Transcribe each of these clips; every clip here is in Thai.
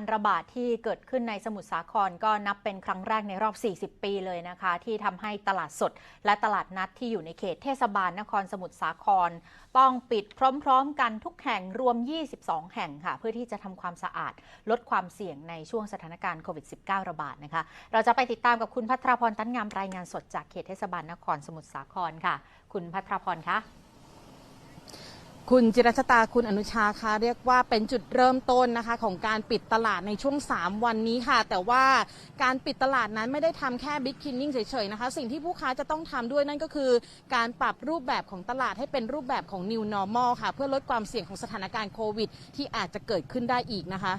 การระบาดที่เกิดขึ้นในสมุทรสาครก็นับเป็นครั้งแรกในรอบ 40 ปีเลยนะคะ ที่ทำให้ตลาดสด และตลาดนัดที่อยู่ในเขตเทศบาลนครสมุทรสาคร ต้องปิดพร้อมๆ กันทุกแห่งรวม 22 แห่งค่ะ เพื่อที่จะทำความสะอาด ลดความเสี่ยงในช่วงสถานการณ์โควิด -19 ระบาดนะคะ เราจะไปติดตามกับคุณพัทรพรตั้นงามรายงานสดจากเขตเทศบาลนครสมุทรสาครค่ะ คุณพัทรพรคะ คุณจิรัชตาคุณอนุชาคะเรียกว่าเป็นจุดเริ่มต้นนะคะของการปิดตลาดในช่วง 3 วันนี้ค่ะ แต่ว่าการปิดตลาดนั้นไม่ได้ทำแค่บิ๊กคินนิ่งเฉยๆนะคะ สิ่งที่ผู้ค้าจะต้องทำด้วยนั่นก็คือ การปรับรูปแบบของตลาดให้เป็นรูปแบบของ New Normal ค่ะ เพื่อลดความเสี่ยงของสถานการณ์โควิด ที่อาจจะเกิดขึ้นได้อีกนะคะ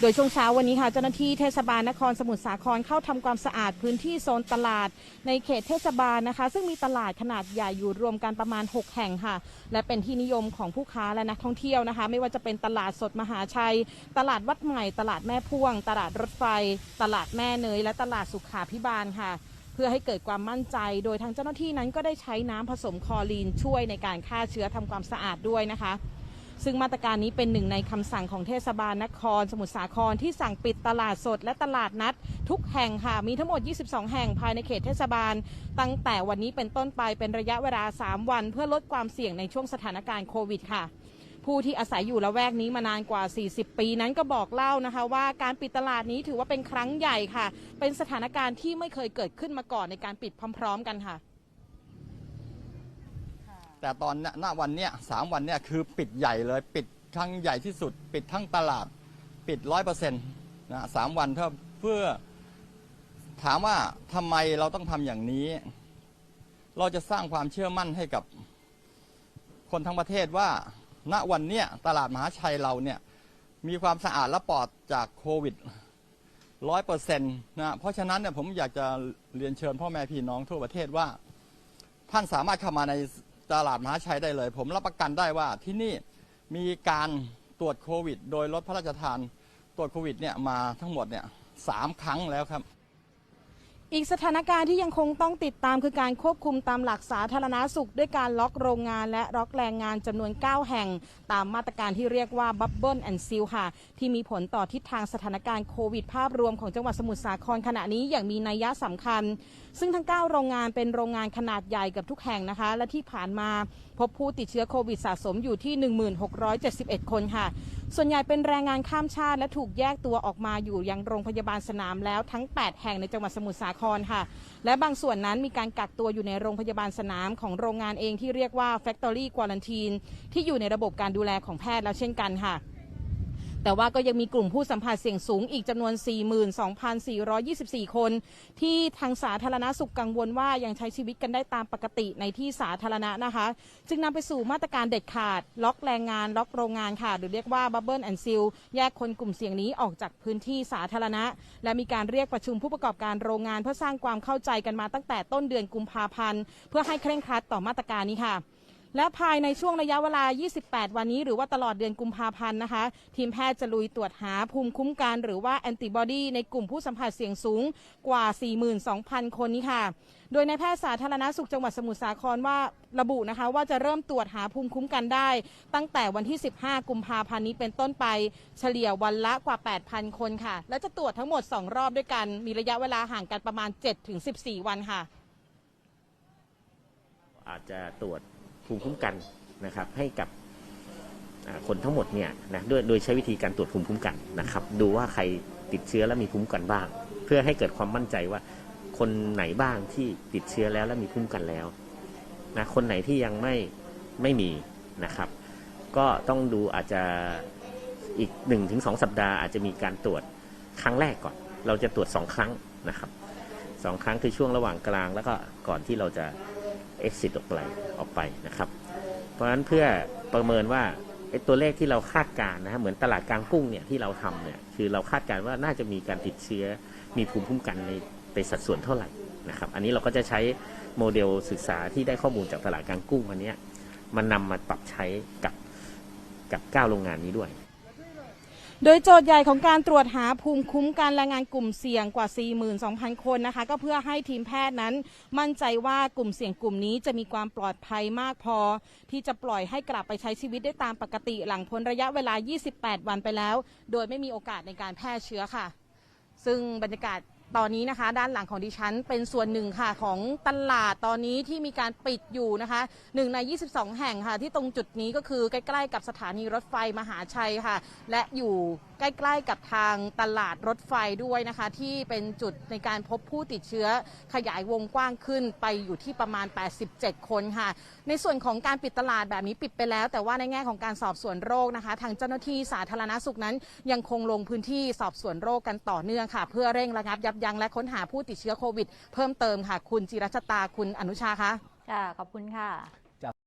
โดยช่วงเช้าวันนี้ค่ะเจ้าหน้าที่เทศบาลนครสมุทรสาครเข้าทำความสะอาดพื้นที่โซนตลาดในเขตเทศบาลนะคะ ซึ่งมีตลาดขนาดใหญ่อยู่รวมกันประมาณ 6 แห่งค่ะ และเป็นที่นิยมของผู้ค้าและนักท่องเที่ยวนะคะ ไม่ว่าจะเป็นตลาดสดมหาชัย ตลาดวัดใหม่ ตลาดแม่พ่วง ตลาดรถไฟ ตลาดแม่เนย และตลาดสุขาพิบาลค่ะเพื่อให้เกิดความมั่นใจ โดยทางเจ้าหน้าที่นั้นก็ได้ใช้น้ำผสมคลอรีนช่วยในการฆ่าเชื้อทำความสะอาดด้วยนะคะ ซึ่งมาตรการนี้เป็นหนึ่งในคำสั่งของเทศบาลนคร สมุทรสาครที่สั่งปิดตลาดสดและตลาดนัด ทุกแห่งค่ะ มีทั้งหมด 22 แห่งภายในเขตเทศบาล ตั้งแต่วันนี้เป็นต้นไปเป็นระยะเวลา 3 วัน เพื่อลดความเสี่ยงในช่วงสถานการณ์โควิดค่ะผู้ที่อาศัยอยู่ละแวกนี้มานานกว่า 40 ปีนั้นก็บอกเล่านะคะว่าการปิดตลาดนี้ถือว่าเป็นครั้งใหญ่ค่ะ เป็นสถานการณ์ที่ไม่เคยเกิดขึ้นมาก่อนในการปิดพร้อม ๆ กันค่ะ แต่ตอนณณวันเนี้ยสามวันเนี้ยคือปิดใหญ่เลยปิดครั้งใหญ่ที่สุด ปิดทั้งตลาดปิดร้อยเปอร์เซ็นต์นะสามวันเพื่อถามว่าทำไมเราต้องทำอย่างนี้ เราจะสร้างความเชื่อมั่นให้กับคนทั้งประเทศว่า ณวันเนี้ยตลาดมหาชัยเราเนี่ยมีความสะอาดและปลอดจากโควิดร้อยเปอร์เซ็นต์นะเพราะฉะนั้นเนี่ยผมอยากจะเรียนเชิญพ่อแม่พี่น้องทั่วประเทศว่า ท่านสามารถเข้ามาใน ตลาดมหาชัยได้เลย ผมรับประกันได้ว่าที่นี่มีการตรวจโควิด โดยรถพระราชทานตรวจโควิดเนี่ยมาทั้งหมดเนี่ยสามครั้งแล้วครับ อีกสถานการณ์ที่ยังคงต้องติดตามคือการควบคุมตามหลักสาธารณาสุข ด้วยการล็อกโรงงานและล็อกแรงงานจำนวน 9 แห่ง ตามมาตรการที่เรียกว่าบับเบิลแอนด์ซิลค่ะ ที่มีผลต่อทิศทางสถานการณ์โควิดภาพรวมของจังหวัดสมุทรสาครขณะนี้อย่างมีนัยยะสำคัญ ซึ่งทั้ง 9 โรงงานเป็นโรงงานขนาดใหญ่กับทุกแห่งนะคะ และที่ผ่านมาพบผู้ติดเชื้อโควิดสะสมอยู่ที่ 1671 คนค่ะ ส่วนใหญ่เป็นแรงงานข้ามชาติและถูกแยกตัวออกมาอยู่ยังโรงพยาบาลสนามแล้วทั้ง 8 แห่งในจังหวัดสมุทรสาครค่ะ และบางส่วนนั้นมีการกักตัวอยู่ในโรงพยาบาลสนามของโรงงานเองที่เรียกว่า Factory Quarantine ที่อยู่ในระบบการดูแลของแพทย์แล้วเช่นกันค่ะ แต่ว่าก็ยังมีกลุ่มผู้สัมผัสเสี่ยงสูงอีกจำนวน 42,424 คน ที่ทางสาธารณสุขกังวลว่ายังใช้ชีวิตกันได้ตามปกติในที่สาธารณะนะคะ จึงนำไปสู่มาตรการเด็ดขาด ล็อกแรงงาน ล็อกโรงงานค่ะ หรือเรียกว่าบับเบิลแอนด์ซิลแยกคนกลุ่มเสี่ยงนี้ออกจากพื้นที่สาธารณะ และมีการเรียกประชุมผู้ประกอบการโรงงาน เพื่อสร้างความเข้าใจกันมาตั้งแต่ต้นเดือนกุมภาพันธ์เพื่อให้เคร่งครัดต่อมาตรการนี้ค่ะ และภายในช่วงระยะเวลา 28 วันนี้ หรือว่าตลอดเดือนกุมภาพันธ์นะคะ ทีมแพทย์จะลุยตรวจหาภูมิคุ้มกันหรือว่าแอนติบอดีในกลุ่มผู้สัมผัสเสี่ยงสูงกว่า 42,000 คนนี้ค่ะ โดยในายแพทย์สาธารณสุขจังหวัดสมุทรสาครว่าระบุนะคะว่าจะเริ่มตรวจหาภูมิคุ้มกันได้ ตั้งแต่วันที่ 15 กุมภาพันธ์นี้เป็นต้นไปเฉลี่ยวันละกว่า 8,000 คนค่ะ และจะตรวจทั้งหมด 2 รอบด้วยกัน มีระยะเวลาห่างกันประมาณ 7-14 วันค่ะ อาจจะตรวจ ภูมิคุ้มกันนะครับ ให้กับคนทั้งหมดเนี่ยนะด้วยโดยใช้วิธีการตรวจภูมิคุ้มกันนะครับ ดูว่าใครติดเชื้อและมีภูมิคุ้มกันบ้าง เพื่อให้เกิดความมั่นใจว่าคนไหนบ้างที่ติดเชื้อแล้วและมีภูมิคุ้มกันแล้วนะคนไหนที่ยังไม่ไม่มีนะครับ ก็ต้องดูอาจจะอีก1นถึงสสัปดาห์อาจจะมีการตรวจครั้งแรกก่อน เราจะตรวจ 2 ครั้งนะครับสองครั้งคือช่วงระหว่างกลางแล้วก็ก่อนที่เราจะ exit ออกไปออกไปนะครับ เพราะฉะนั้นเพื่อประเมินว่าไอ้ตัวเลขที่เราคาดการนะฮะเหมือนตลาดกลางกุ้งเนี่ยที่เราทำเนี่ยคือเราคาดการว่าน่าจะมีการติดเชื้อมีภูมิคุ้มกันในในสัดส่วนเท่าไหร่นะครับอันนี้เราก็จะใช้โมเดลศึกษาที่ได้ข้อมูลจากตลาดกลางกุ้งอันเนี้ยมันนำมาปรับใช้กับกับเก้าโรงงานนี้ด้วย โดยโจทย์ใหญ่ของการตรวจหาภูมิคุ้มกันแรงงานกลุ่มเสี่ยงกว่า 42,000 คนนะคะ ก็เพื่อให้ทีมแพทย์นั้น มั่นใจว่ากลุ่มเสี่ยงกลุ่มนี้จะมีความปลอดภัยมากพอ ที่จะปล่อยให้กลับไปใช้ชีวิตได้ตามปกติหลังพ้นระยะเวลา 28 วันไปแล้ว โดยไม่มีโอกาสในการแพร่เชื้อค่ะ ซึ่งบรรยากาศ ตอนนี้นะคะ ด้านหลังของดิฉันเป็นส่วนหนึ่งค่ะของตลาดตอนนี้ที่มีการปิดอยู่นะคะหนึ่งใน 22 แห่งค่ะ ที่ตรงจุดนี้ก็คือใกล้ๆ กับสถานีรถไฟมหาชัยค่ะ และอยู่ใกล้ๆ กับทางตลาดรถไฟด้วยนะคะ ที่เป็นจุดในการพบผู้ติดเชื้อขยายวงกว้างขึ้นไปอยู่ที่ประมาณ 87 คนค่ะ ในส่วนของการปิดตลาดแบบนี้ปิดไปแล้ว แต่ว่าในแง่ของการสอบสวนโรคนะคะ ทางเจ้าหน้าที่สาธารณสุขนั้น ยังคงลงพื้นที่สอบสวนโรคกันต่อเนื่องค่ะ เพื่อเร่งระงับยับยั้งและค้นหาผู้ติดเชื้อโควิด เพิ่มเติมค่ะ คุณจิรัชตาคุณอนุชาคะค่ะขอบคุณค่ะ